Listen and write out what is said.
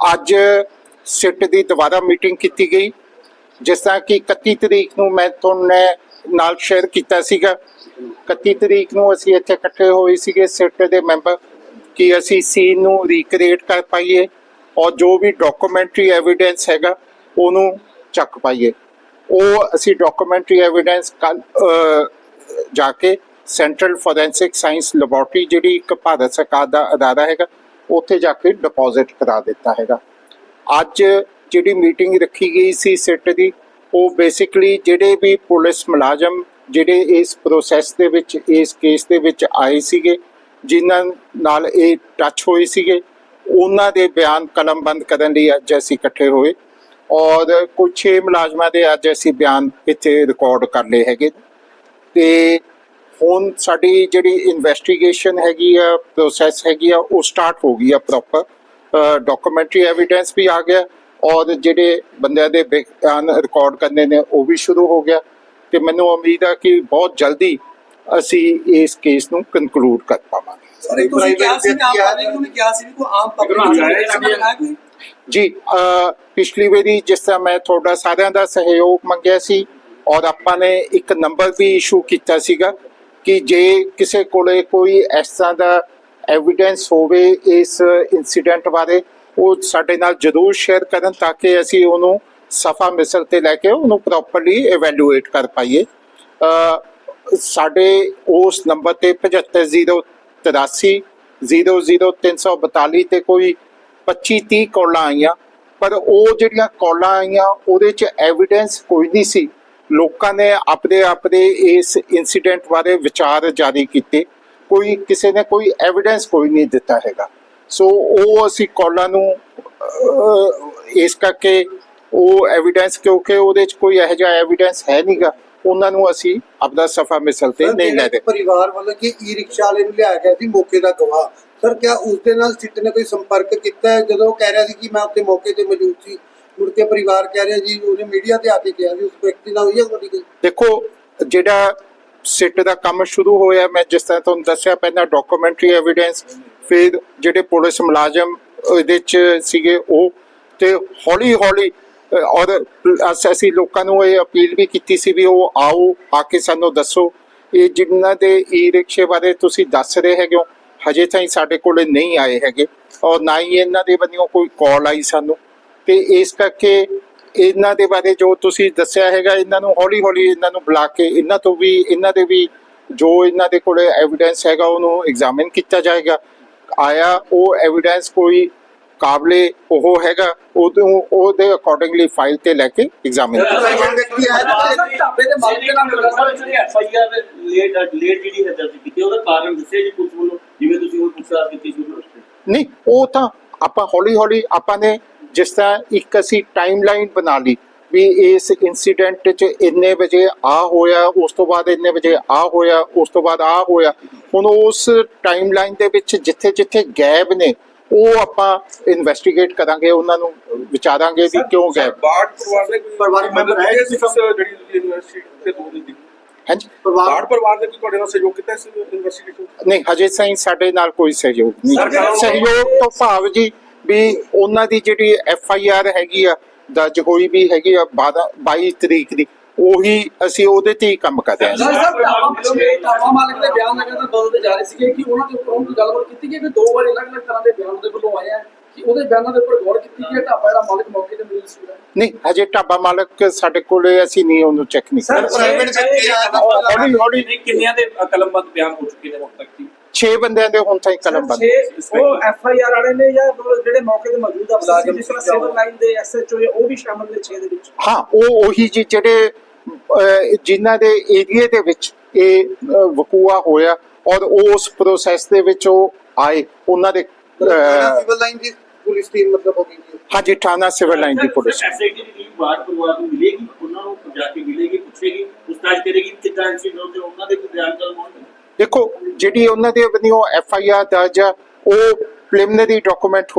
ਅੱਜ ਸਿੱਟ ਦੀ ਦੁਬਾਰਾ ਮੀਟਿੰਗ ਕੀਤੀ ਗਈ, ਜਿਸ ਤਰ੍ਹਾਂ ਕਿ 31 ਤਰੀਕ ਨੂੰ ਮੈਂ ਤੁਹਾਨੂੰ ਨਾਲ ਸ਼ੇਅਰ ਕੀਤਾ ਸੀਗਾ। 31 ਤਰੀਕ ਨੂੰ ਅਸੀਂ ਇੱਥੇ ਇਕੱਠੇ ਹੋਏ ਸੀਗੇ ਸਿੱਟ ਦੇ ਮੈਂਬਰ, ਕਿ ਅਸੀਂ ਸੀਨ ਨੂੰ ਰੀਕ੍ਰੀਏਟ ਕਰ ਪਾਈਏ ਔਰ ਜੋ ਵੀ ਡਾਕੂਮੈਂਟਰੀ ਐਵੀਡੈਂਸ ਹੈਗਾ ਉਹਨੂੰ ਚੱਕ ਪਾਈਏ। ਉਹ ਅਸੀਂ ਡਾਕੂਮੈਂਟਰੀ ਐਵੀਡੈਂਸ ਕੱਲ ਜਾ ਕੇ ਸੈਂਟਰਲ ਫੋਰੈਂਸਿਕ ਸਾਇੰਸ ਲੈਬੋਰਟਰੀ ਜਿਹੜੀ ਇੱਕ ਭਾਰਤ ਸਰਕਾਰ ਦਾ ਅਦਾਰਾ ਹੈਗਾ ਉੱਥੇ ਜਾ ਕੇ ਡਿਪੋਜ਼ਿਟ ਕਰਾ ਦਿੱਤਾ ਹੈਗਾ। ਅੱਜ ਜਿਹੜੀ ਮੀਟਿੰਗ ਰੱਖੀ ਗਈ ਸੀ ਸਿੱਟ ਦੀ, ਉਹ ਬੇਸਿਕਲੀ ਜਿਹੜੇ ਵੀ ਪੁਲਿਸ ਮੁਲਾਜ਼ਮ ਜਿਹੜੇ ਇਸ ਪ੍ਰੋਸੈਸ ਦੇ ਵਿੱਚ, ਇਸ ਕੇਸ ਦੇ ਵਿੱਚ ਆਏ ਸੀਗੇ, ਜਿਨ੍ਹਾਂ ਨਾਲ ਇਹ ਟੱਚ ਹੋਏ ਸੀਗੇ, ਉਹਨਾਂ ਦੇ ਬਿਆਨ ਕਲਮਬੰਦ ਕਰਨ ਲਈ ਅੱਜ ਅਸੀਂ ਇਕੱਠੇ ਹੋਏ ਔਰ ਕੁਝ 6 ਮੁਲਾਜ਼ਮਾਂ ਦੇ ਅੱਜ ਅਸੀਂ ਬਿਆਨ ਇੱਥੇ ਰਿਕਾਰਡ ਕਰ ਲਏ ਹੈਗੇ। ਤੇ ਹੁਣ ਸਾਡੀ ਜਿਹੜੀ ਇਨਵੈਸਟੀਗੇਸ਼ਨ ਹੈਗੀ ਆ ਪ੍ਰੋਸੈਸ ਹੈਗੀ ਆ ਉਹ ਸਟਾਰਟ ਹੋ ਗਈ ਆ ਪ੍ਰੋਪਰ ਡਾਕੂਮੈਂਟਰੀ ਐਵੀਡੈਂਸ ਵੀ ਆ ਗਿਆ ਔਰ ਜਿਹੜੇ ਬੰਦਿਆਂ ਦੇ ਬਿਆਨ ਰਿਕਾਰਡ ਕਰਨੇ ਨੇ ਉਹ ਵੀ ਸ਼ੁਰੂ ਹੋ ਗਿਆ। ਤੇ ਮੈਨੂੰ ਉਮੀਦ ਆ ਕਿ ਬਹੁਤ ਜਲਦੀ ਅਸੀਂ ਇਸ ਕੇਸ ਨੂੰ ਕਨਕਲੂਡ ਕਰ ਪਾਵਾਂਗੇ। ਸਰ ਇੱਕ ਤੁਸੀਂ ਕਿਹਾ ਸੀ ਆਮ ਪਬਲਿਕ ਨੂੰ ਕਿਹਾ ਸੀ ਵੀ ਕੋਈ ਆਮ ਪਬਲਿਕ ਨੂੰ ਜਾਇਆ ਕੋਈ। ਜੀ ਪਿਛਲੀ ਵਾਰੀ ਜਿਸ ਤਰ੍ਹਾਂ ਮੈਂ ਤੁਹਾਡਾ ਸਾਰਿਆਂ ਦਾ ਸਹਿਯੋਗ ਮੰਗਿਆ ਸੀ ਔਰ ਆਪਾਂ ਨੇ ਇੱਕ ਨੰਬਰ ਵੀ ਇਸ਼ੂ ਕੀਤਾ ਸੀਗਾ। ਕਿ ਜੇ ਕਿਸੇ ਕੋਲੇ ਕੋਈ ਇਸ ਤਰ੍ਹਾਂ ਦਾ ਐਵੀਡੈਂਸ ਹੋਵੇ ਇਸ ਇਨਸੀਡੈਂਟ ਬਾਰੇ, ਉਹ ਸਾਡੇ ਨਾਲ ਜਰੂਰ ਸ਼ੇਅਰ ਕਰਨ ਤਾਂ ਕਿ ਅਸੀਂ ਉਹਨੂੰ ਸਫਾ ਮਿਸਲ ਤੇ ਲੈ ਕੇ ਉਹਨੂੰ ਪ੍ਰੋਪਰਲੀ ਇਵੈਲੂਏਟ ਕਰ ਪਾਈਏ। ਸਾਡੇ ਉਸ ਨੰਬਰ ਤੇ 7503 00342 ਤੇ ਕੋਈ 25 30 ਕਾਲਾਂ ਆਈਆਂ, ਪਰ ਉਹ ਜਿਹੜੀਆਂ ਕਾਲਾਂ ਆਈਆਂ, ਉਹਦੇ ਚ ਐਵੀਡੈਂਸ ਕੋਈ ਨਹੀਂ ਸੀ। ਲੋਕਾਂ ਨੇ ਆਪਣੇ ਆਪਣੇ ਇਸ ਇਨਸੀਡੈਂਟ ਬਾਰੇ ਵਿਚਾਰ ਜਾਰੀ ਕੀਤੇ। ਕੋਈ ਕਿਸੇ ਨੇ ਕੋਈ ਐਵੀਡੈਂਸ ਕੋਈ ਨਹੀਂ ਦਿੱਤਾ ਹੈਗਾ। ਸੋ ਉਹ ਅਸੀਂ ਕਾਲਾਂ ਨੂੰ ਇਸ ਕਰਕੇ ਉਹ ਐਵੀਡੈਂਸ ਕਿਉਂਕਿ ਉਹਦੇ ਚ ਕੋਈ ਇਹੋ ਜਿਹਾ ਐਵੀਡੈਂਸ ਹੈ ਨਹੀਂਗਾ ਉਹਨਾਂ ਨੂੰ ਅਸੀਂ ਆਪਣਾ ਸਫਾ ਮਿਸਲ ਤੇ ਨਹੀਂ ਲੈ ਦੇ ਪਰਿਵਾਰ ਵੱਲੋਂ ਕਿ ਈ ਰਿਕਸ਼ਾ ਵਾਲੇ ਨੂੰ ਲਿਆਇਆ ਗਿਆ ਸੀ ਮੌਕੇ ਦਾ ਗਵਾਹ ਸਰ ਕਿਆ ਉਸ ਦੇ ਨਾਲ ਸਿੱਟ ਨੇ ਕੋਈ ਸੰਪਰਕ ਕੀਤਾ ਜਦੋਂ ਕਹਿ ਰਿਹਾ ਸੀ ਕਿ ਮੈਂ ਉੱਥੇ ਮੌਕੇ ਤੇ ਮੌਜੂਦ ਸੀ ਮੁੜ ਕੇ ਪਰਿਵਾਰ ਕਹਿ ਰਿਹਾ ਜੀ, ਉਹਨੇ ਮੀਡੀਆ ਤੇ ਆ ਕੇ ਕਿਹਾ ਵੀ ਉਸ ਵਿਅਕਤੀ ਨਾਲ ਹੋਈ ਹੈ ਤੁਹਾਡੀ ਕੋਈ? ਦੇਖੋ, ਜਿਹੜਾ ਸਿੱਟ ਦਾ ਕੰਮ ਸ਼ੁਰੂ ਹੋਇਆ, ਮੈਂ ਜਿਸ ਤਰ੍ਹਾਂ ਤੁਹਾਨੂੰ ਦੱਸਿਆ ਪਹਿਲਾਂ ਡਾਕੂਮੈਂਟਰੀ ਐਵੀਡੈਂਸ ਫਿਰ ਜਿਹੜੇ ਪੁਲਿਸ ਮੁਲਾਜ਼ਮ ਇਹਦੇ ਚ ਸੀਗੇ ਉਹ, ਤੇ ਹੌਲੀ ਹੌਲੀ ਔਰ ਅਸ- ਅਸੀਂ ਲੋਕਾਂ ਨੂੰ ਇਹ ਅਪੀਲ ਵੀ ਕੀਤੀ ਸੀ ਵੀ ਉਹ ਆਓ, ਆ ਕੇ ਸਾਨੂੰ ਦੱਸੋ। ਇਹ ਜਿਨ੍ਹਾਂ ਦੇ ਈ ਰਿਕਸ਼ੇ ਬਾਰੇ ਤੁਸੀਂ ਦੱਸ ਰਹੇ ਹੈਗੇ ਹੋ, ਹਜੇ ਤਾਈਂ ਸਾਡੇ ਕੋਲੇ ਨਹੀਂ ਆਏ ਹੈਗੇ, ਔਰ ਨਾ ਹੀ ਇਹਨਾਂ ਦੇ ਬੰਨਿਓ ਕੋਈ ਕਾਲ ਆਈ ਸਾਨੂੰ। ਤੇ ਇਸ ਕਰਕੇ ਇਹਨਾਂ ਦੇ ਬਾਰੇ ਜੋ ਤੁਸੀਂ ਦੱਸਿਆ ਹੈਗਾ ਇਹਨਾਂ ਨੂੰ ਹੌਲੀ ਹੌਲੀ ਇਹਨਾਂ ਨੂੰ ਬੁਲਾ ਕੇ ਇਹਨਾਂ ਤੋਂ ਵੀ ਇਹਨਾਂ ਦੇ ਵੀ ਜੋ ਇਹਨਾਂ ਦੇ ਕੋਲੇ ਐਵੀਡੈਂਸ ਹੈਗਾ ਉਹਨੂੰ ਐਗਜ਼ਾਮਿਨ ਕੀਤਾ ਜਾਏਗਾ। ਆਇਆ ਉਹ ਐਵੀਡੈਂਸ ਕੋਈ ਕਾਬਲੇ ਉਹ ਹੈਗਾ ਉਹਨੂੰ ਉਹਦੇ ਅਕੋਰਡਿੰਗਲੀ ਫਾਈਲ ਤੇ ਲੈ ਕੇ ਐਗਜ਼ਾਮਿਨ ਨਹੀਂ ਉਹ ਤਾਂ ਆਪਾਂ ਹੌਲੀ ਹੌਲੀ ਆਪਾਂ ਨੇ ਜਿਸ ਤਰ੍ਹਾਂ ਇੱਕ ਅਸੀਂ ਟਾਈਮਲਾਈਨ ਬਣਾ ਲਈ ਵੀ ਇਸ ਇਨਸੀਡੈਂਟ 'ਚ ਇੰਨੇ ਵਜੇ ਆ ਹੋਇਆ ਉਸ ਤੋਂ ਬਾਅਦ ਇੰਨੇ ਵਜੇ ਆ ਹੋਇਆ ਉਸ ਤੋਂ ਬਾਅਦ ਆ ਹੋਇਆ। ਹੁਣ ਉਸ ਟਾਈਮਲਾਈਨ ਦੇ ਵਿੱਚ ਜਿੱਥੇ ਜਿੱਥੇ ਗੈਪ ਨੇ ਉਹ ਆਪਾਂ ਇਨਵੈਸਟੀਗੇਟ ਕਰਾਂਗੇ ਉਹਨਾਂ ਨੂੰ ਵਿਚਾਰਾਂਗੇ ਵੀ ਕਿਉਂ ਗੈਪ ਬਾੜ ਪਰਿਵਾਰ ਦੇ ਪਰਿਵਾਰਕ ਮੈਂਬਰ ਹੈ ਇਸ ਜਿਹੜੀ ਯੂਨੀਵਰਸਿਟੀ ਤੇ ਦੋ ਦੀ। ਹਾਂਜੀ। ਪਰਿਵਾਰ ਪਰਿਵਾਰ ਨੇ ਕੋਈ ਤੁਹਾਡੇ ਨਾਲ ਸਹਿਯੋਗ ਕੀਤਾ ਇਸ ਯੂਨੀਵਰਸਿਟੀ ਤੋਂ ਨਹੀਂ ਹਜੇ ਸਾਈਂ ਸਾਡੇ ਨਾਲ ਕੋਈ ਸਹਿਯੋਗ ਨਹੀਂ ਸਹਿਯੋਗ ਤੋਂ ਭਾਵ ਜੀ ਵੀ ਉਹਨਾਂ ਦੀ ਜਿਹੜੀ ਐਫ ਆਈ ਆਰ ਹੈਗੀ ਆ ਦਰਜ ਹੋਈ ਵੀ ਹੈਗੀ ਆ 12 22 ਤਰੀਕ ਦੀ ਉਹੀ ਅਸੀਂ ਉਹਦੇ ਤੇ ਹੀ ਕੰਮ ਕਰ ਰਹੇ ਹਾਂ। ਸਰ ਸਰ ਢਾਬਾ ਮਾਲਕ ਦੇ ਬਿਆਨ ਲਗਾਤਾਰ ਬਦਲਦੇ ਜਾ ਰਹੇ ਸੀਗੇ ਕਿ ਉਹਨਾਂ ਦੇ ਉੱਪਰ ਗੱਲਬਾਤ ਕੀਤੀ ਗਈ ਕਿ ਦੋ ਵਾਰੀ ਅਲੱਗ-ਅਲੱਗ ਤਰ੍ਹਾਂ ਦੇ ਬਿਆਨ ਉਹਦੇ ਵੱਲੋਂ ਆਏ ਆ ਕਿ ਉਹਦੇ ਬਿਆਨਾਂ ਦੇ ਉੱਪਰ ਗੌਰ ਕੀਤੀ ਗਈ ਹੈ? ਢਾਬਾ ਜਿਹੜਾ ਮਾਲਕ ਮੌਕੇ ਤੇ ਮਿਲ ਸੀ। ਨਹੀਂ ਹਜੇ ਢਾਬਾ ਮਾਲਕ ਸਾਡੇ ਕੋਲੇ ਅਸੀਂ ਨਹੀਂ ਉਹਨੂੰ ਚੈੱਕ ਨਹੀਂ ਸਰ ਕਰ ਪ੍ਰਾਈਵੇਟ ਆਇਆ ਹੌਲੀ ਹੌਲੀ ਕਿੰਨੇ- ਕਿੰਨਿਆਂ ਦੇ ਕਲਮਬੰਦ ਬਿਆਨ ਹੋ ਚੁੱਕੇ ਨੇ ਹੁਣ ਤੱਕ 6 ਬੰਦਿਆਂ ਦੇ ਹੁਣ ਤਾਈਂ ਕਲਮ ਬੰਦ। ਉਹ ਐਫ ਆਈ ਆਰ ਵਾਲੇ ਨੇ ਜਾਂ ਜਿਹੜੇ ਮੌਕੇ ਤੇ ਮੌਜੂਦ ਆ ਮੁਲਾਜ਼ਮ ਜਿਸ ਤਰ੍ਹਾਂ ਸਿਵਲ ਲਾਈਨ ਦੇ ਐਸ ਐਚ ਓ ਉਹ ਵੀ ਸ਼ਾਮਲ ਨੇ 6 ਦੇ ਵਿੱਚ? ਹਾਂ ਉਹ ਉਹੀ ਜੀ ਜਿਹੜੇ ਜਿਨ੍ਹਾਂ ਦੇ ਏਰੀਏ ਦੇ ਵਿੱਚ ਇਹ ਵਕੂਆ ਹੋਇਆ ਔਰ ਉਸ ਪ੍ਰੋਸੈਸ ਦੇ ਵਿੱਚ ਉਹ ਆਏ ਉਹਨਾਂ ਦੇ ਸਿਵਲ ਲਾਈਨ ਦੀ ਪੁਲਿਸ ਟੀਮ ਮਤਲਬ ਹੋ ਗਈ ਜੀ। ਹਾਂਜੀ ਥਾਣਾ ਸਿਵਲ ਲਾਈਨ ਦੀ ਪੁਲਿਸ। ਐਸਆਈਟੀ ਦੀ ਟੀਮ ਬਾੜ ਪਰਿਵਾਰ ਨੂੰ ਮਿਲੇਗੀ ਉਹਨਾਂ ਨੂੰ ਜਾ ਕੇ ਮਿਲੇਗੀ ਪੁੱਛੇਗੀ ਪੁੱਛਤਾਛ ਕਰੇਗੀ ਕਿੱਦਾਂ ਇਨਸੀਡੈਂਟ ਤੇ ਉਹਨਾਂ ਦੇ ਕੋਈ ਬਿਆਨ ਕਰਵਾਉਣਗੇ ਦੇਖੋ ਜਿਹੜੀ ਉਹਨਾਂ ਦੇ ਵੱਲੋਂ ਐਫ ਆਈ ਆਰ ਦਰਜ ਆ ਉਹ ਪ੍ਰੀਲਿਮਿਨਰੀ ਡਾਕੂਮੈਂਟ